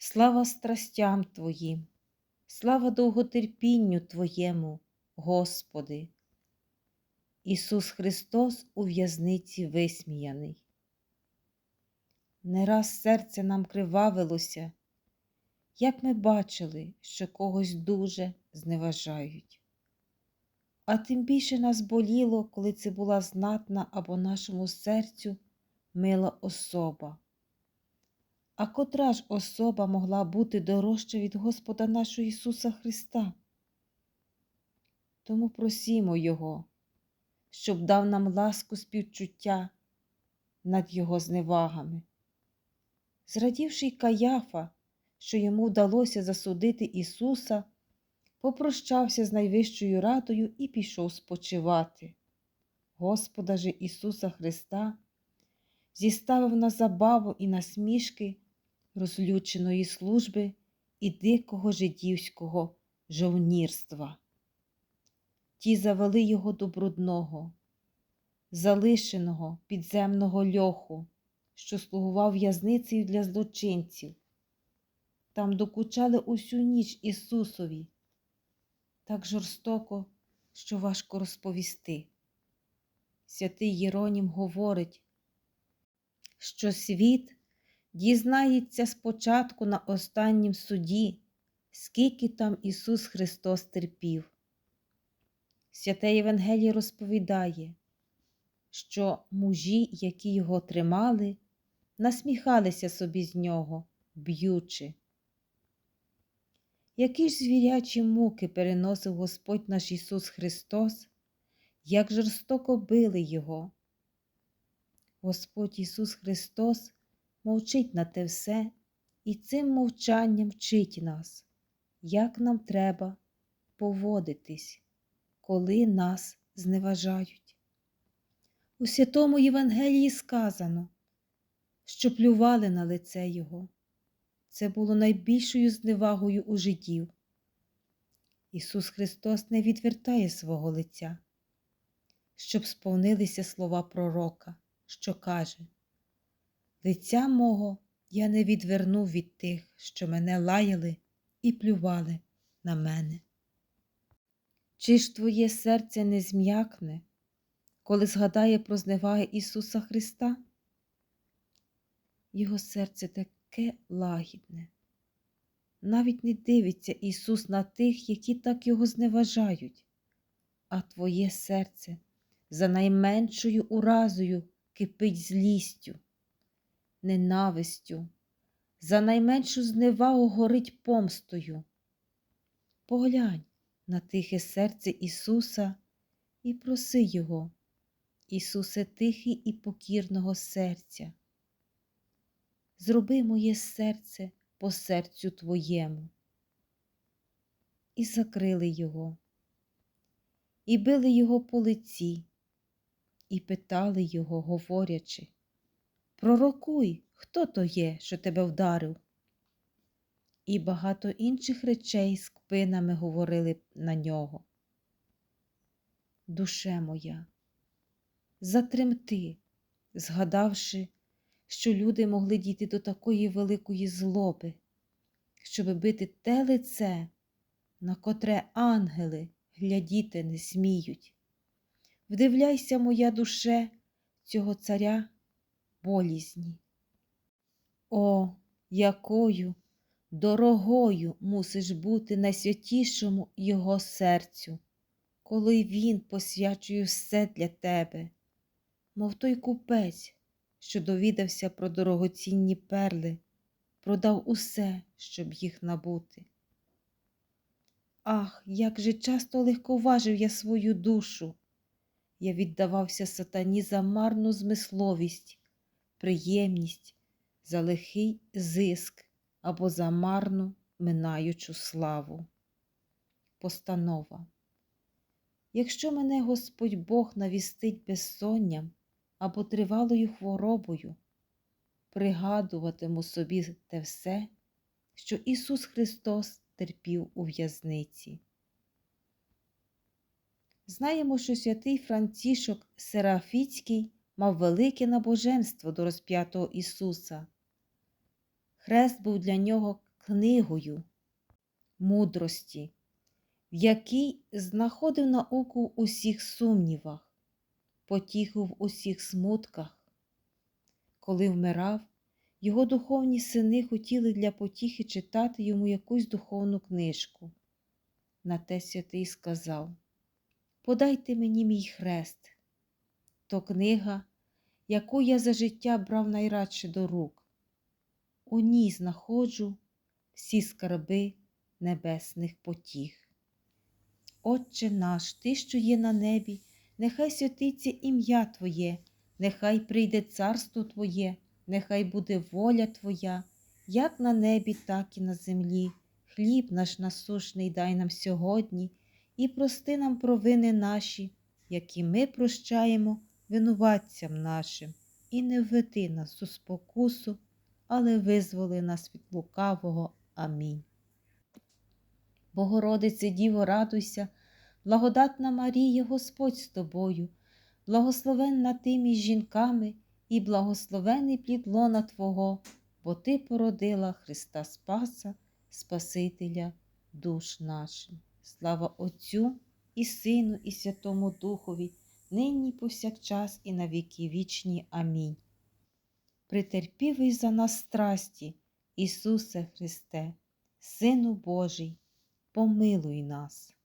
Слава страстям Твоїм, слава довготерпінню Твоєму, Господи. Ісус Христос у в'язниці висміяний. Не раз серце нам кривавилося, як ми бачили, що когось дуже зневажають. А тим більше нас боліло, коли це була знатна або нашому серцю мила особа. А котра ж особа могла бути дорожча від Господа нашого Ісуса Христа? Тому просімо Його, щоб дав нам ласку співчуття над Його зневагами. Зрадівши Каяфа, що йому вдалося засудити Ісуса, попрощався з найвищою радою і пішов спочивати. Господа же Ісуса Христа зіставив на забаву і насмішки розлюченої служби і дикого жидівського жовнірства. Ті завели його до брудного, залишеного підземного льоху, що слугував в'язницею для злочинців. Там докучали усю ніч Ісусові, так жорстоко, що важко розповісти. Святий Єронім говорить, що світ дізнається спочатку на останнім суді, скільки там Ісус Христос терпів. Святе Євангеліє розповідає, що мужі, які його тримали, насміхалися собі з нього, б'ючи. Які ж звірячі муки переносив Господь наш Ісус Христос, як жорстоко били Його. Господь Ісус Христос мовчить на те все і цим мовчанням вчить нас, як нам треба поводитись, коли нас зневажають. У святому Євангелії сказано, що плювали на лице Його. Це було найбільшою зневагою у життів. Ісус Христос не відвертає свого лиця, щоб сповнилися слова пророка, що каже Лиця мого я не відвернув від тих, що мене лаяли і плювали на мене. Чи ж твоє серце не зм'якне, коли згадає про зневаги Ісуса Христа? Його серце таке лагідне. Навіть не дивиться Ісус на тих, які так його зневажають, а твоє серце за найменшою уразою кипить злістю ненавистю, за найменшу зневагу горить помстою. Поглянь на тихе серце Ісуса і проси Його, Ісусе тихий і покірного серця. Зроби моє серце по серцю Твоєму. І закрили Його, і били Його по лиці, і питали Його, говорячи Пророкуй, хто то є, що тебе вдарив. І багато інших речей з кпинами говорили на нього. Душе моя, затремти, згадавши, що люди могли дійти до такої великої злоби, щоби бити те лице, на котре ангели глядіти не сміють. Вдивляйся, моя душе, цього царя болізні. О, якою дорогою мусиш бути найсвятішому Його серцю, коли Він посвячує все для тебе, мов той купець, що довідався про дорогоцінні перли, продав усе, щоб їх набути. Ах, як же часто легковажив я свою душу, я віддавався сатані за марну змисловість приємність, за лихий зиск або за марну минаючу славу. Постанова. Якщо мене Господь Бог навістить безсонням або тривалою хворобою, пригадуватиму собі те все, що Ісус Христос терпів у в'язниці. Знаємо, що святий Францішок Серафіцький мав велике набоженство до розп'ятого Ісуса. Хрест був для нього книгою мудрості, в якій знаходив науку в усіх сумнівах, потіху в усіх смутках. Коли вмирав, його духовні сини хотіли для потіхи читати йому якусь духовну книжку. На те святий сказав Подайте мені мій хрест. То книга, яку я за життя брав найрадше до рук. У ній знаходжу всі скарби небесних потіх. Отче наш, Ти, що є на небі, нехай святиться ім'я Твоє, нехай прийде царство Твоє, нехай буде воля Твоя, як на небі, так і на землі. Хліб наш насушний дай нам сьогодні і прости нам провини наші, які ми прощаємо винуватцям нашим, і не введи нас у спокусу, але визволи нас від лукавого. Амінь. Богородице Діво, радуйся, благодатна Марія, Господь з тобою, благословенна ти між жінками і благословений плід лона Твого, бо Ти породила Христа Спаса, Спасителя душ наших. Слава Отцю і Сину, і Святому Духові, нині повсякчас і на віки вічні. Амінь. Притерпівий за нас страсті, Ісусе Христе, Сину Божий, помилуй нас.